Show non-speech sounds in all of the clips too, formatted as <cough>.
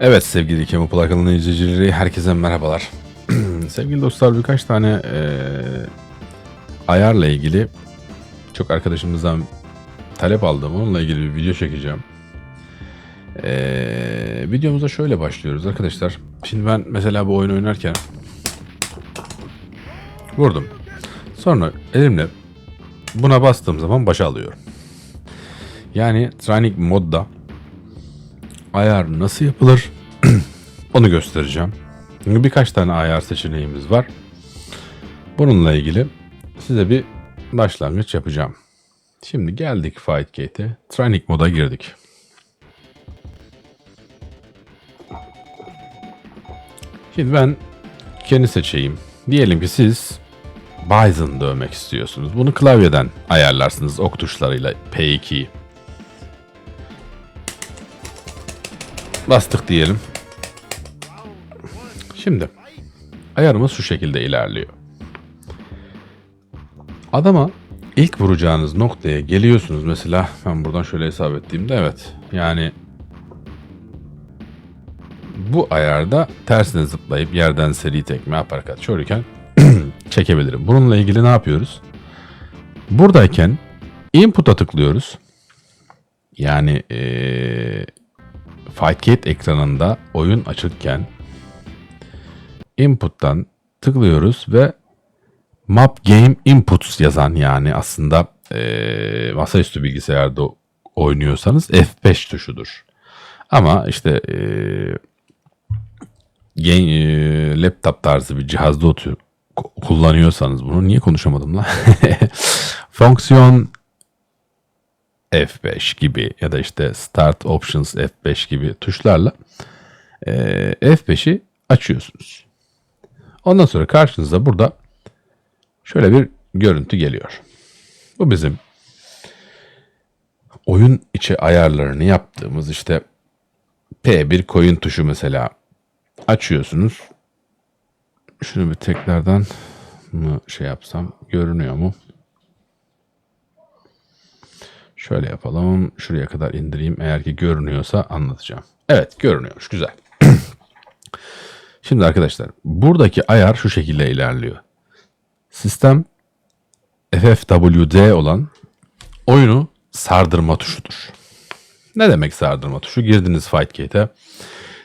Evet sevgili Kemo Plakalı'nın izleyicileri herkese merhabalar. <clears throat> sevgili dostlar birkaç tane eee, ayarla ilgili çok arkadaşımızdan talep aldım. Onunla ilgili bir video çekeceğim. Eee videomuza şöyle başlıyoruz arkadaşlar. Şimdi ben mesela bu oyunu oynarken vurdum. Sonra elimle buna bastığım zaman başa alıyorum. Yani Training modda ayar nasıl yapılır <clears throat> onu göstereceğim. Çünkü birkaç tane ayar seçeneğimiz var. Bununla ilgili size bir başlangıç yapacağım. Şimdi geldik Fight Gate'e. Training moda girdik. Şimdi ben kendi seçeyim. Diyelim ki siz Bison dövmek istiyorsunuz. Bunu klavyeden ayarlarsınız ok tuşlarıyla P2'yi. Bastık diyelim. Şimdi ayarımız şu şekilde ilerliyor. Adama ilk vuracağınız noktaya geliyorsunuz. Mesela ben buradan şöyle hesap ettiğimde evet. Yani bu ayarda tersine zıplayıp yerden seri tekme aparkat şöyleken <clears throat> çekebilirim. Bununla ilgili ne yapıyoruz? Buradayken input'a tıklıyoruz. Yani eee Fightgate ekranında oyun açıkken input'tan tıklıyoruz ve Map Game Inputs yazan yani aslında eee masaüstü bilgisayarda oynuyorsanız F5 tuşudur. Ama işte eee game, eee, laptop tarzı bir cihazda oturuyor kullanıyorsanız bunu niye konuşamadım lan? <laughs> Fonksiyon F5 gibi ya da işte Start Options F5 gibi tuşlarla e, F5'i açıyorsunuz. Ondan sonra karşınıza burada şöyle bir görüntü geliyor. Bu bizim oyun içi ayarlarını yaptığımız işte P1 koyun tuşu mesela açıyorsunuz. Şunu bir tekrardan mı şey yapsam görünüyor mu? Şöyle yapalım. Şuraya kadar indireyim. Eğer ki görünüyorsa anlatacağım. Evet görünüyormuş. Güzel. <clears throat> Şimdi arkadaşlar buradaki ayar şu şekilde ilerliyor. Sistem FFWD olan oyunu sardırma tuşudur. Ne demek sardırma tuşu? Girdiniz Fightgate'e.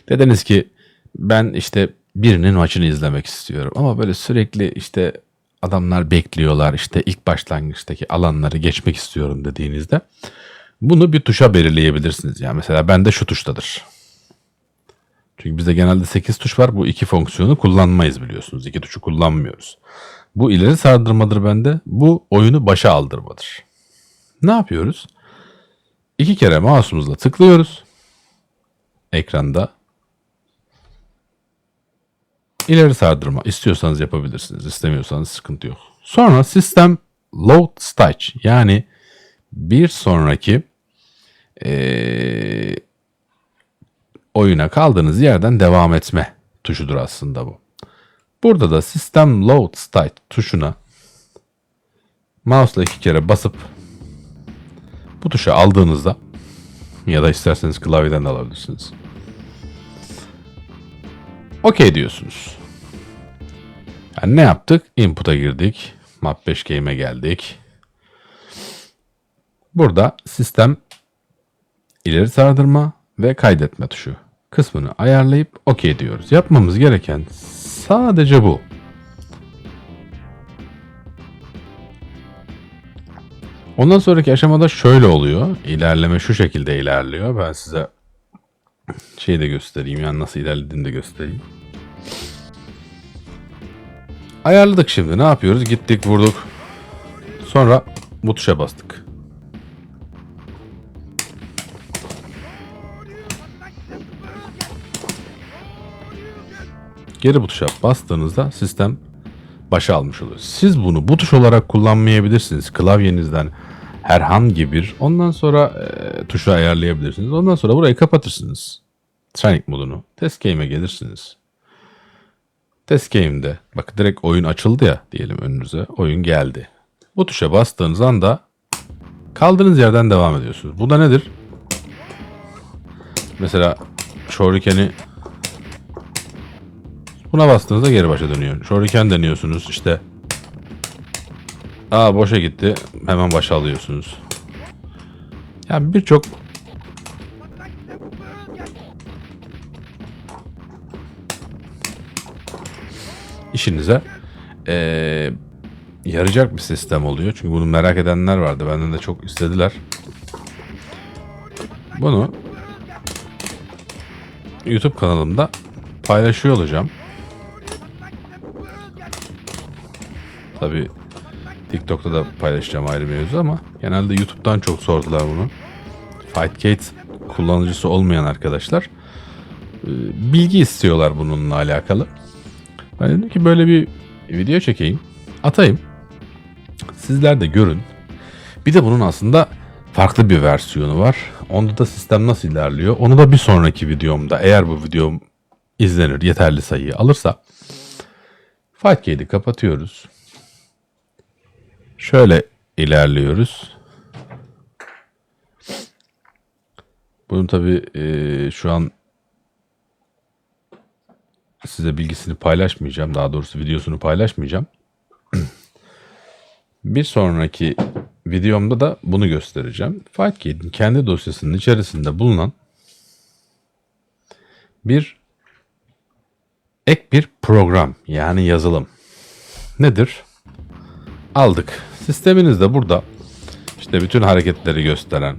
Dediniz ki ben işte birinin maçını izlemek istiyorum. Ama böyle sürekli işte adamlar bekliyorlar işte ilk başlangıçtaki alanları geçmek istiyorum dediğinizde bunu bir tuşa belirleyebilirsiniz. Yani mesela bende şu tuştadır. Çünkü bizde genelde 8 tuş var. Bu iki fonksiyonu kullanmayız biliyorsunuz. İki tuşu kullanmıyoruz. Bu ileri sardırmadır bende. Bu oyunu başa aldırmadır. Ne yapıyoruz? İki kere mouse'umuzla tıklıyoruz. Ekranda İleri sardırma. İstiyorsanız yapabilirsiniz. İstemiyorsanız sıkıntı yok. Sonra sistem load stage yani bir sonraki eee, oyuna kaldığınız yerden devam etme tuşudur aslında bu. Burada da sistem load stage tuşuna mouse'la iki kere basıp bu tuşu aldığınızda ya da isterseniz klavyeden de alabilirsiniz. Okey diyorsunuz. Yani ne yaptık? Input'a girdik. Map 5 game'e geldik. Burada sistem ileri sardırma ve kaydetme tuşu kısmını ayarlayıp okey diyoruz. Yapmamız gereken sadece bu. Ondan sonraki aşamada şöyle oluyor. İlerleme şu şekilde ilerliyor. Ben size şeyi de göstereyim. Yani nasıl ilerlediğini de göstereyim. Ayarladık şimdi. Ne yapıyoruz? Gittik vurduk. Sonra bu tuşa bastık. Geri bu tuşa bastığınızda sistem başa almış oluyor. Siz bunu bu tuş olarak kullanmayabilirsiniz. Klavyenizden herhangi bir ondan sonra e, tuşu ayarlayabilirsiniz. Ondan sonra burayı kapatırsınız. Training modunu. Test game'e gelirsiniz. Test game'de bak direkt oyun açıldı ya diyelim önünüze. Oyun geldi. Bu tuşa bastığınız anda kaldığınız yerden devam ediyorsunuz. Bu da nedir? Mesela Shuriken'i buna bastığınızda geri başa dönüyor. Shuriken deniyorsunuz işte. Aa boşa gitti. Hemen başa alıyorsunuz. Yani birçok işinize eee, yarayacak bir sistem oluyor. Çünkü bunu merak edenler vardı. Benden de çok istediler. Bunu YouTube kanalımda paylaşıyor olacağım. Tabi TikTok'ta da paylaşacağım ayrı mevzu ama genelde YouTube'dan çok sordular bunu. Fightgate kullanıcısı olmayan arkadaşlar e, bilgi istiyorlar bununla alakalı. Ben dedim ki böyle bir video çekeyim, atayım. Sizler de görün. Bir de bunun aslında farklı bir versiyonu var. Onda da sistem nasıl ilerliyor? Onu da bir sonraki videomda eğer bu videom izlenir, yeterli sayıyı alırsa Fightgate'i kapatıyoruz. Şöyle ilerliyoruz. Bunun tabi şu an size bilgisini paylaşmayacağım. Daha doğrusu videosunu paylaşmayacağım. <clears throat> Bir sonraki videomda da bunu göstereceğim. Fightgate'in kendi dosyasının içerisinde bulunan bir ek bir program yani yazılım. Nedir? Aldık. Sisteminiz de burada. İşte bütün hareketleri gösteren.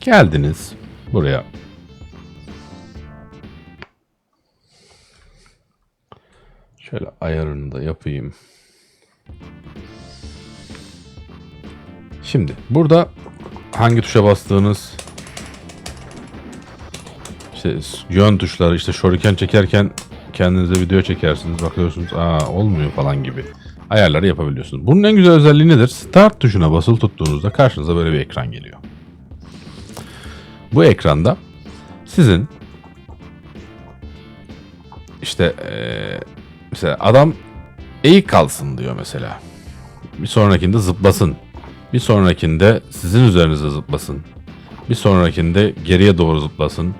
Geldiniz buraya. Şöyle ayarını da yapayım. Şimdi burada hangi tuşa bastığınız işte yön tuşları işte shuriken çekerken kendinize video çekersiniz bakıyorsunuz aa olmuyor falan gibi ayarları yapabiliyorsunuz. Bunun en güzel özelliği nedir? Start tuşuna basılı tuttuğunuzda karşınıza böyle bir ekran geliyor. Bu ekranda sizin işte eee, mesela adam eğik kalsın diyor mesela. Bir sonrakinde zıplasın. Bir sonrakinde sizin üzerinize zıplasın. Bir sonrakinde geriye doğru zıplasın.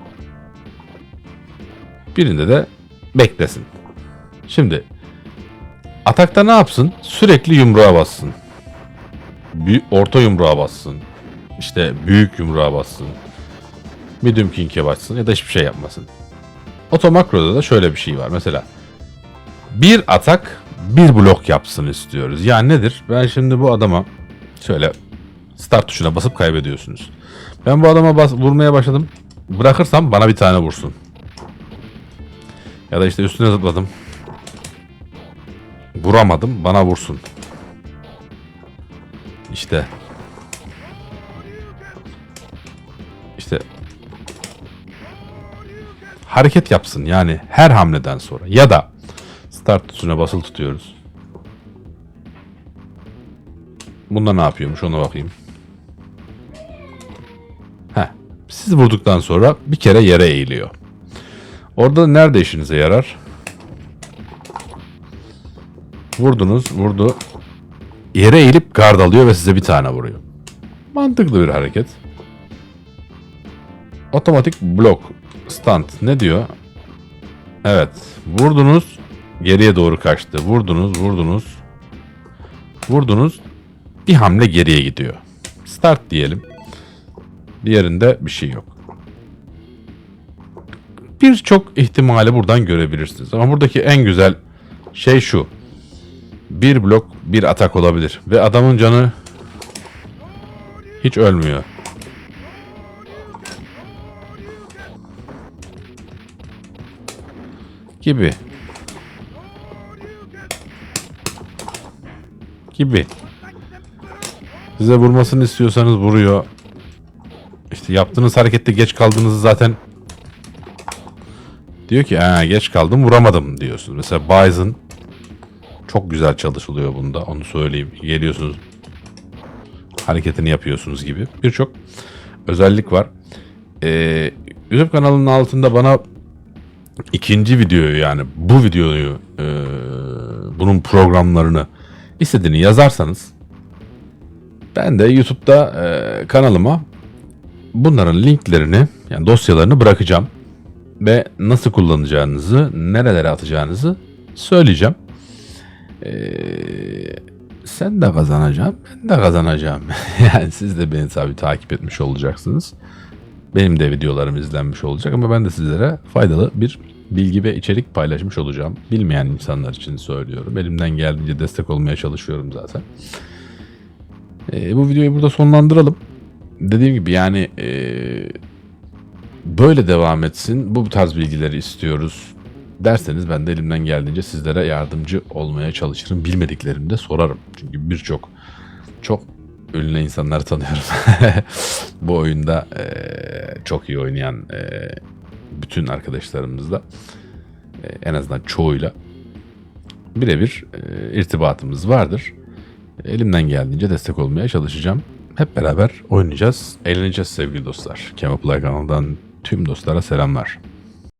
Birinde de beklesin. Şimdi atakta ne yapsın? Sürekli yumruğa bassın. Büyük, orta yumruğa bassın. İşte büyük yumruğa bassın. Medium king'e bassın ya da hiçbir şey yapmasın. Otomakroda da şöyle bir şey var. Mesela bir atak bir blok yapsın istiyoruz. Yani nedir? Ben şimdi bu adama şöyle start tuşuna basıp kaybediyorsunuz. Ben bu adama bas, vurmaya başladım. Bırakırsam bana bir tane vursun. Ya da işte üstüne zıpladım. Vuramadım bana vursun. İşte. İşte. Hareket yapsın yani her hamleden sonra. Ya da start tuşuna basılı tutuyoruz. Bunda ne yapıyormuş ona bakayım. Heh. Siz vurduktan sonra bir kere yere eğiliyor. Orada nerede işinize yarar? Vurdunuz, vurdu. Yere eğilip gard alıyor ve size bir tane vuruyor. Mantıklı bir hareket. Otomatik blok. Stunt. Ne diyor? Evet. Vurdunuz. Geriye doğru kaçtı. Vurdunuz, vurdunuz. Vurdunuz. Bir hamle geriye gidiyor. Start diyelim. Diğerinde bir şey yok. Birçok ihtimali buradan görebilirsiniz. Ama buradaki en güzel şey şu. Bir blok bir atak olabilir. Ve adamın canı hiç ölmüyor. Gibi. Gibi. Size vurmasını istiyorsanız vuruyor. İşte yaptığınız harekette geç kaldığınızı zaten diyor ki ha, geç kaldım vuramadım diyorsunuz. Mesela Bison çok güzel çalışılıyor bunda onu söyleyeyim. Geliyorsunuz hareketini yapıyorsunuz gibi. Birçok özellik var. Ee, YouTube kanalının altında bana ikinci videoyu yani bu videoyu e, bunun programlarını istediğini yazarsanız ben de YouTube'da e, kanalıma bunların linklerini yani dosyalarını bırakacağım. ve nasıl kullanacağınızı, nerelere atacağınızı söyleyeceğim. Ee, sen de kazanacaksın, ben de kazanacağım. <laughs> yani siz de beni tabii takip etmiş olacaksınız. Benim de videolarım izlenmiş olacak ama ben de sizlere faydalı bir bilgi ve içerik paylaşmış olacağım. Bilmeyen insanlar için söylüyorum. Elimden geldiğince destek olmaya çalışıyorum zaten. Ee, bu videoyu burada sonlandıralım. Dediğim gibi yani ee, böyle devam etsin. Bu tarz bilgileri istiyoruz derseniz ben de elimden geldiğince sizlere yardımcı olmaya çalışırım. Bilmediklerimi de sorarım. Çünkü birçok çok ünlü insanları tanıyorum. <laughs> Bu oyunda eee, çok iyi oynayan eee, bütün arkadaşlarımızla eee, en azından çoğuyla birebir eee, irtibatımız vardır. Elimden geldiğince destek olmaya çalışacağım. Hep beraber oynayacağız, eğleneceğiz sevgili dostlar. Kemal Play kanalından tüm dostlara selamlar.